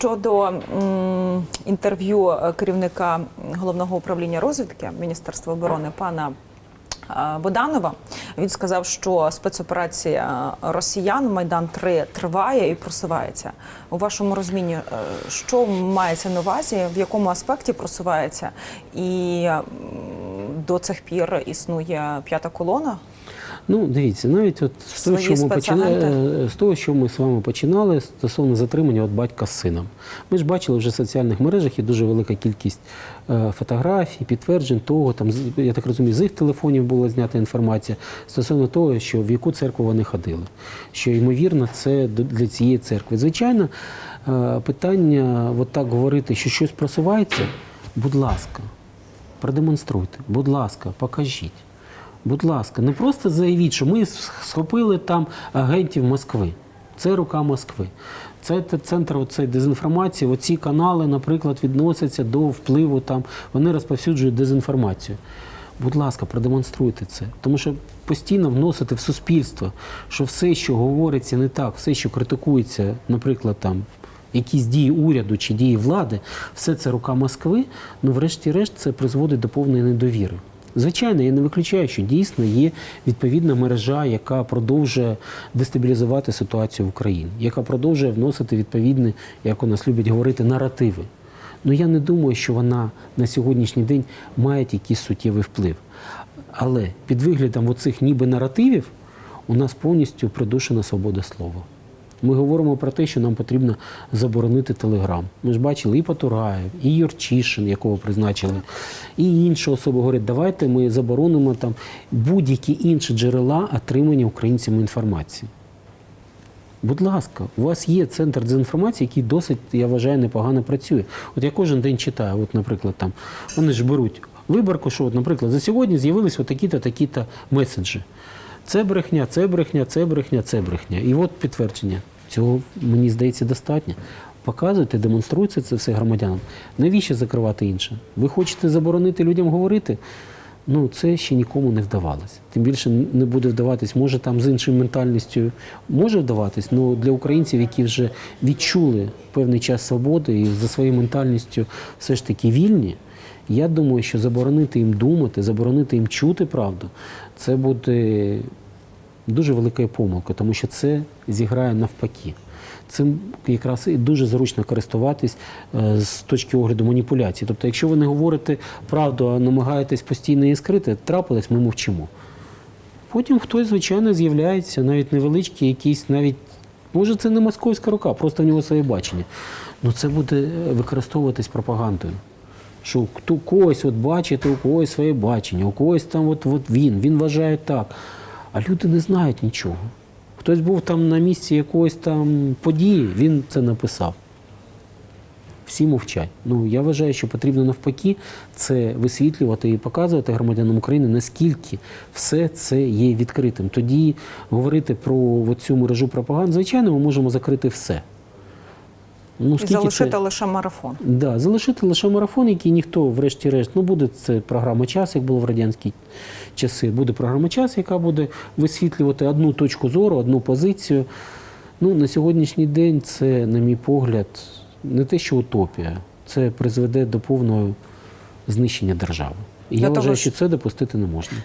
щодо м, інтерв'ю е, керівника головного управління розвідки Міністерства оборони пана е, Боданова, він сказав, що спецоперація росіян Майдан 3 триває і просувається. У вашому розумінні, е, що мається на увазі, в якому аспекті просувається, і до цих пір існує п'ята колона? Ну, дивіться, навіть от з того, що ми починали, е, з того, що ми з вами починали стосовно затримання от батька з сином. Ми ж бачили вже в соціальних мережах є дуже велика кількість е, фотографій, підтверджень того, там, я так розумію, з їх телефонів була знята інформація стосовно того, що в яку церкву вони ходили. Що, ймовірно, це для цієї церкви. Звичайно, е, питання от так говорити, що щось просувається, будь ласка, продемонструйте, будь ласка, покажіть. Будь ласка, не просто заявіть, що ми схопили там агентів Москви. Це рука Москви. Це центр оцей дезінформації. Оці канали, наприклад, відносяться до впливу там. Вони розповсюджують дезінформацію. Будь ласка, продемонструйте це. Тому що постійно вносити в суспільство, що все, що говориться не так, все, що критикується, наприклад, там якісь дії уряду чи дії влади, все це рука Москви, ну врешті-решт це призводить до повної недовіри. Звичайно, я не виключаю, що дійсно є відповідна мережа, яка продовжує дестабілізувати ситуацію в Україні, яка продовжує вносити відповідні, як у нас люблять говорити, наративи. Ну я не думаю, що вона на сьогоднішній день має якийсь суттєвий вплив. Але під виглядом оцих ніби наративів у нас повністю придушена свобода слова. Ми говоримо про те, що нам потрібно заборонити Телеграм. Ми ж бачили і Потураєв, і Юрчишин, якого призначили, і інші особи говорять, давайте ми заборонимо там будь-які інші джерела отримання українцями інформації. Будь ласка, у вас є центр дезінформації, який досить, я вважаю, непогано працює. От я кожен день читаю, от, наприклад, там вони ж беруть виборку, що, от, наприклад, за сьогодні з'явились такі-то, такі-то меседжі. Це брехня, це брехня, це брехня, це брехня. І от підтвердження. Цього, мені здається, достатньо. Показуйте, демонструйте це все громадянам. Навіщо закривати інше? Ви хочете заборонити людям говорити? Ну, це ще нікому не вдавалося. Тим більше не буде вдаватись, може там з іншою ментальністю може вдаватись, але для українців, які вже відчули певний час свободи і за своєю ментальністю все ж таки вільні, я думаю, що заборонити їм думати, заборонити їм чути правду, це буде дуже великою помилкою, тому що це зіграє навпаки. Цим якраз і дуже зручно користуватись е, з точки огляду маніпуляції. Тобто, якщо ви не говорите правду, а намагаєтесь постійно її скрити, трапилось, ми мовчимо. Потім хтось, звичайно, з'являється, навіть невеличкий, якийсь, навіть, може, це не московська рука, просто в нього своє бачення. Ну це буде використовуватись пропагандою. Що хто когось от бачите, у когось своє бачення, у когось там от, от він, він вважає так. А люди не знають нічого. Хтось був там на місці якоїсь там події, він це написав. Всі мовчать. Ну я вважаю, що потрібно навпаки це висвітлювати і показувати громадянам України, наскільки все це є відкритим. Тоді говорити про цю мережу пропаганди, звичайно, ми можемо закрити все. Ну, І залишити це- лише марафон. Да, залишити лише марафон, який ніхто, врешті-решт, ну буде це програма час, як було в радянські часи. Буде програма час, яка буде висвітлювати одну точку зору, одну позицію. Ну, на сьогоднішній день це, на мій погляд, не те, що утопія, це призведе до повного знищення держави. І я вважаю, що це допустити не можна.